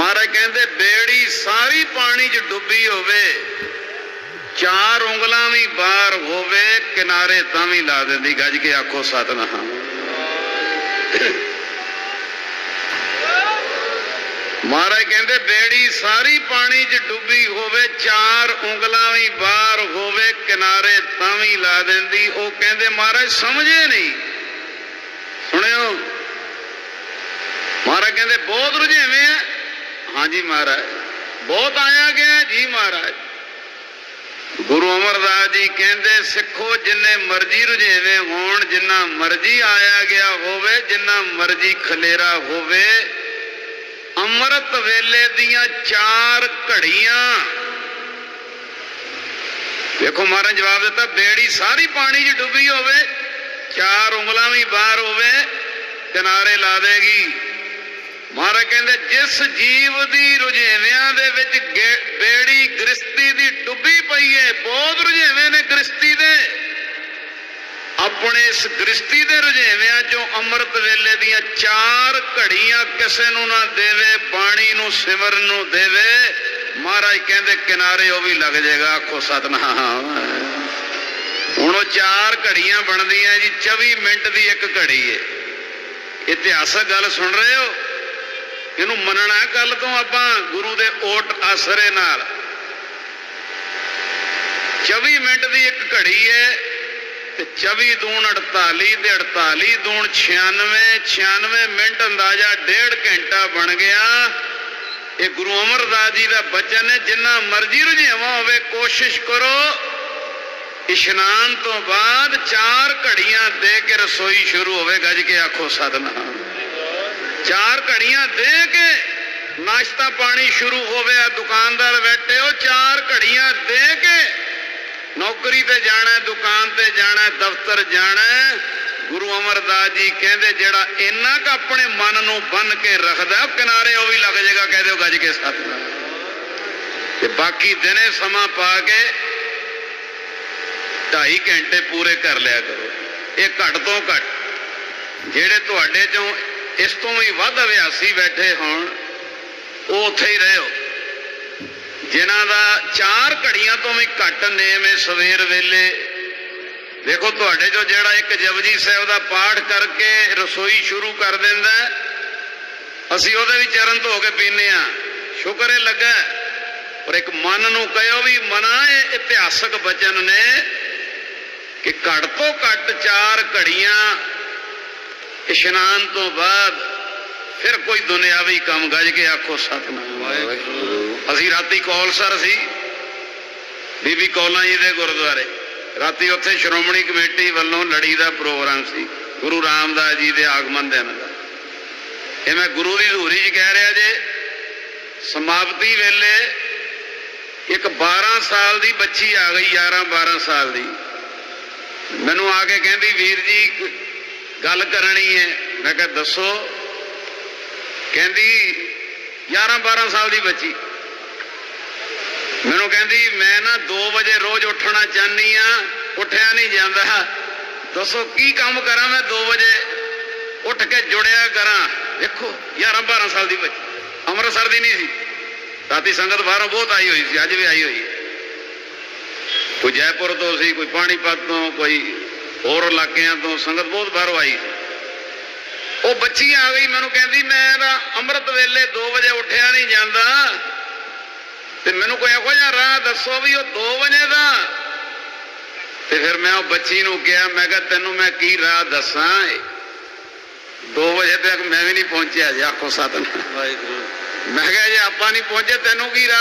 ਮਹਾਰਾਜ ਕਹਿੰਦੇ, ਬੇੜੀ ਸਾਰੀ ਪਾਣੀ 'ਚ ਡੁੱਬੀ ਹੋਵੇ, ਚਾਰ ਉਂਗਲਾਂ ਵੀ ਬਾਹਰ ਹੋਵੇ, ਕਿਨਾਰੇ ਤਾਂ ਵੀ ਲਾ ਦਿੰਦੀ, ਗੱਜ ਕੇ ਆਖੋ, ਸਤਨਾਮ। ਮਹਾਰਾਜ ਕਹਿੰਦੇ, ਬੇੜੀ ਸਾਰੀ ਪਾਣੀ 'ਚ ਡੁੱਬੀ ਹੋਵੇ, ਚਾਰ ਉਂਗਲਾਂ ਵੀ ਬਾਹਰ ਹੋਵੇ, ਕਿਨਾਰੇ ਤਾਂ ਵੀ ਲਾ ਦਿੰਦੀ। ਉਹ ਕਹਿੰਦੇ, ਮਹਾਰਾਜ ਸਮਝੇ ਨਹੀਂ। ਸੁਣਿਓ? ਮਹਾਰਾਜ ਕਹਿੰਦੇ, ਬਹੁਤ ਰੁਝੇਵੇਂ ਹਾਂਜੀ ਮਹਾਰਾਜ। ਬਹੁਤ ਆਇਆ ਗਿਆ ਜੀ ਮਹਾਰਾਜ। ਗੁਰੂ ਅਮਰਦਾਸ ਜੀ ਕਹਿੰਦੇ, ਸਿੱਖੋ ਜਿੰਨੇ ਮਰਜ਼ੀ ਰੁਝੇਵੇਂ ਹੋਣ, ਜਿੰਨਾ ਮਰਜ਼ੀ ਆਇਆ ਗਿਆ ਹੋਵੇ, ਜਿੰਨਾ ਮਰਜ਼ੀ ਖਲੇਰਾ ਹੋਵੇ, ਅੰਮ੍ਰਿਤ ਵੇਲੇ ਦੀਆਂ ਚਾਰ ਘੜੀਆਂ। ਵੇਖੋ ਮਹਾਰਾਜ, ਜਵਾਬ ਦਿੱਤਾ, ਬੇੜੀ ਸਾਰੀ ਪਾਣੀ 'ਚ ਡੁੱਬੀ ਹੋਵੇ, ਚਾਰ ਉਂਗਲਾਂ ਵੀ ਬਾਹਰ ਹੋਵੇ, ਕਿਨਾਰੇ ਲਾ ਦੇਗੀ। ਮਹਾਰਾਜ ਕਹਿੰਦੇ, ਜਿਸ ਜੀਵ ਦੀ ਰੁਝੇਵਿਆਂ ਦੇ ਵਿੱਚ ਬੇੜੀ ਗ੍ਰਸਤੀ ਦੀ ਡੁੱਬੀ ਪਈ ਏ, ਬਹੁਤ ਰੁਝੇਵੇਂ ਨੇ ਗ੍ਰਸਤੀ ਦੇ। ਆਪਣੇ ਇਸ ਗ੍ਰਸਤੀ ਦੇ ਰੁਝੇਵਿਆਂ ਚੋਂ ਅੰਮ੍ਰਿਤ ਵੇਲੇ ਦੀਆਂ ਚਾਰ ਘੜੀਆਂ ਕਿਸੇ ਨੂੰ ਨਾ ਦੇਵੇ ਬਾਣੀ ਨੂੰ ਸਿਮਰਨ ਨੂੰ ਦੇਵੇ। ਮਹਾਰਾਜ ਕਹਿੰਦੇ, ਕਿਨਾਰੇ ਉਹ ਵੀ ਲੱਗ ਜਾਏਗਾ, ਆਖੋ ਸਤਨਾਮ। ਹੁਣ ਉਹ ਚਾਰ ਘੜੀਆਂ ਬਣਦੀਆਂ ਜੀ 24 ਮਿੰਟ ਦੀ ਇੱਕ ਘੜੀ ਏ। ਇਤਿਹਾਸਕ ਗੱਲ ਸੁਣ ਰਹੇ ਹੋ? ਇਹਨੂੰ ਮੰਨਣਾ ਗੱਲ ਤੋਂ ਆਪਾਂ ਗੁਰੂ ਦੇ ਓਟ ਆਸਰੇ ਨਾਲ। 24 ਮਿੰਟ ਦੀ ਇੱਕ ਘੜੀ ਹੈ ਤੇ 24 ਦੂਣ 48 ਤੇ 48 ਦੂਣ 96 96 ਮਿੰਟ ਅੰਦਾਜ਼ਾ ਡੇਢ ਘੰਟਾ ਬਣ ਗਿਆ। ਇਹ ਗੁਰੂ ਅਮਰਦਾਸ ਜੀ ਦਾ ਬਚਨ ਹੈ, ਜਿੰਨਾ ਮਰਜ਼ੀ ਰੁਝੇਵਾਂ ਹੋਵੇ, ਕੋਸ਼ਿਸ਼ ਕਰੋ। ਇਸ਼ਨਾਨ ਤੋਂ ਬਾਅਦ ਚਾਰ ਘੜੀਆਂ ਦੇ ਕੇ ਰਸੋਈ ਸ਼ੁਰੂ ਹੋਵੇ, ਗੱਜ ਕੇ ਆਖੋ ਸਤਨਾਮ। ਚਾਰ ਘੜੀਆਂ ਦੇ ਕੇ ਨਾਸ਼ਤਾ ਪਾਣੀ ਸ਼ੁਰੂ ਹੋਵੇ ਆ ਦੁਕਾਨਦਾਰ ਬੈਠੇ, ਉਹ ਚਾਰ ਘੜੀਆਂ ਦੇ ਕੇ ਨੌਕਰੀ ਤੇ ਜਾਣਾ, ਦੁਕਾਨ ਤੇ ਜਾਣਾ, ਦਫ਼ਤਰ ਜਾਣਾ। ਗੁਰੂ ਅਮਰਦਾਸ ਜੀ ਕਹਿੰਦੇ, ਜਿਹੜਾ ਇੰਨਾ ਕ ਆਪਣੇ ਮਨ ਨੂੰ ਬੰਨ ਕੇ ਰੱਖਦਾ ਕਿਨਾਰੇ ਉਹ ਵੀ ਲੱਗ ਜਾਏਗਾ, ਕਹਿ ਦਿਓ ਗੱਜ ਕੇ ਸਤਨਾਮ। ਤੇ ਬਾਕੀ ਦਿਨੇ ਸਮਾਂ ਪਾ ਕੇ 2.5 ਘੰਟੇ ਪੂਰੇ ਕਰ ਲਿਆ ਕਰੋ। ਇਹ ਘੱਟ ਤੋਂ ਘੱਟ, ਜਿਹੜੇ ਤੁਹਾਡੇ ਚੋਂ ਇਸ ਤੋਂ ਵੀ ਵੱਧ ਅਭਿਆਸੀ ਬੈਠੇ ਹੋਣ, ਉਹ ਉੱਥੇ ਹੀ ਰਹੇ ਹੋ। ਜਿਨ੍ਹਾਂ ਦਾ ਚਾਰ ਘੜੀਆਂ ਤੋਂ ਵੀ ਘੱਟ ਨੇਮ ਹੈ ਸਵੇਰ ਵੇਲੇ। ਦੇਖੋ, ਤੁਹਾਡੇ ਚੋਂ ਜਿਹੜਾ ਇੱਕ ਜਪਜੀ ਸਾਹਿਬ ਦਾ ਪਾਠ ਕਰਕੇ ਰਸੋਈ ਸ਼ੁਰੂ ਕਰ ਦਿੰਦਾ ਅਸੀਂ ਉਹਦੇ ਵੀ ਚਰਨ ਧੋ ਕੇ ਪੀਨੇ ਆ ਸ਼ੁਕਰ ਹੈ ਲੱਗਾ ਪਰ ਇੱਕ ਮਨ ਨੂੰ ਕਹਿਓ ਵੀ ਮਨਾ ਇਹ ਇਤਿਹਾਸਕ ਬਚਨ ਨੇ ਕਿ ਘੱਟ ਤੋਂ ਘੱਟ ਚਾਰ ਘੜੀਆਂ ਇਸ਼ਨਾਨ ਤੋਂ ਬਾਅਦ ਫਿਰ ਕੋਈ ਦੁਨਿਆਵੀ ਕੰਮ ਗੱਜ ਕੇ ਆਖੋ ਸਤਨਾਮ। ਅਸੀਂ ਰਾਤੀ ਕੌਲਸਰ ਸੀ। ਬੀਬੀ ਕੌਲਾਂ ਜੀ ਦੇ ਗੁਰਦੁਆਰੇ। ਰਾਤੀ ਉੱਥੇ ਸ਼੍ਰੋਮਣੀ ਕਮੇਟੀ ਵੱਲੋਂ ਲੜੀ ਦਾ ਪ੍ਰੋਗਰਾਮ ਸੀ। ਗੁਰੂ ਰਾਮਦਾਸ ਜੀ ਦੇ ਆਗਮਨ ਦਿਨ। ਦਾ ਇਹ ਮੈਂ ਗੁਰੂ ਦੀ ਹਜ਼ੂਰੀ 'ਚ ਕਹਿ ਰਿਹਾ ਜੇ ਸਮਾਪਤੀ ਵੇਲੇ ਇੱਕ 12 ਸਾਲ ਦੀ ਬੱਚੀ ਆ ਗਈ 11 12 ਸਾਲ ਦੀ। ਮੈਨੂੰ ਆ ਕੇ ਕਹਿੰਦੀ ਵੀਰ ਜੀ ਗੱਲ ਕਰਨੀ ਹੈ। ਮੈਂ ਕਿਹਾ, ਦੱਸੋ। ਕਹਿੰਦੀ 11 12 ਸਾਲ ਦੀ ਬੱਚੀ। ਮੈਨੂੰ ਕਹਿੰਦੀ, ਮੈਂ ਨਾ 2 ਵਜੇ ਰੋਜ਼ ਉੱਠਣਾ ਚਾਹਨੀ ਆ ਉੱਠਿਆ ਨਹੀਂ ਜਾਂਦਾ। ਦੱਸੋ, ਕੀ ਕੰਮ ਕਰਾਂ ਮੈਂ 2 ਵਜੇ? ਉੱਠ ਕੇ ਜੁੜਿਆ ਕਰਾਂ। ਦੇਖੋ 11 12 ਸਾਲ ਦੀ ਬੱਚੀ। ਅੰਮ੍ਰਿਤਸਰ ਦੀ ਨਹੀਂ ਸੀ। ਰਾਤੀ ਸੰਗਤ ਬਾਹਰੋਂ ਬਹੁਤ ਆਈ ਹੋਈ ਸੀ, ਅੱਜ ਵੀ ਆਈ ਹੋਈ ਕੋਈ ਜੈਪੁਰ ਤੋਂ ਸੀ, ਕੋਈ ਪਾਣੀਪਤ ਤੋਂ, ਕੋਈ ਹੋਰ ਇਲਾਕਿਆਂ ਤੋਂ ਸੰਗਤ ਬਹੁਤ ਬਾਹਰੋਂ ਆਈ। ਉਹ ਬੱਚੀ ਆ ਗਈ ਮੈਨੂੰ ਕਹਿੰਦੀ ਮੈਂ ਤਾਂ ਅੰਮ੍ਰਿਤ ਵੇਲੇ 2 ਵਜੇ ਉੱਠਿਆ ਨਹੀਂ ਜਾਂਦਾ। ਤੇ ਮੈਨੂੰ ਕੋਈ ਇਹੋ ਜਿਹਾ ਰਾਹ ਦੱਸੋ ਵੀ ਉਹ 2 ਵਜੇ ਦਾ। ਤੇ ਫਿਰ ਮੈਂ ਉਹ ਬੱਚੀ ਨੂੰ ਕਿਹਾ ਮੈਂ ਕਿਹਾ ਤੈਨੂੰ ਮੈਂ ਕੀ ਰਾਹ ਦੱਸਾਂ 2 ਵਜੇ ਤੱਕ ਮੈਂ ਵੀ ਨਹੀਂ ਪਹੁੰਚਿਆ ਜੀ ਆਖੋ ਸਤਨ ਵਾਹਿਗੁਰੂ। ਮੈਂ ਕਿਹਾ ਜੇ ਆਪਾਂ ਨਹੀਂ ਪਹੁੰਚੇ ਤੈਨੂੰ ਕੀ ਰਾਹ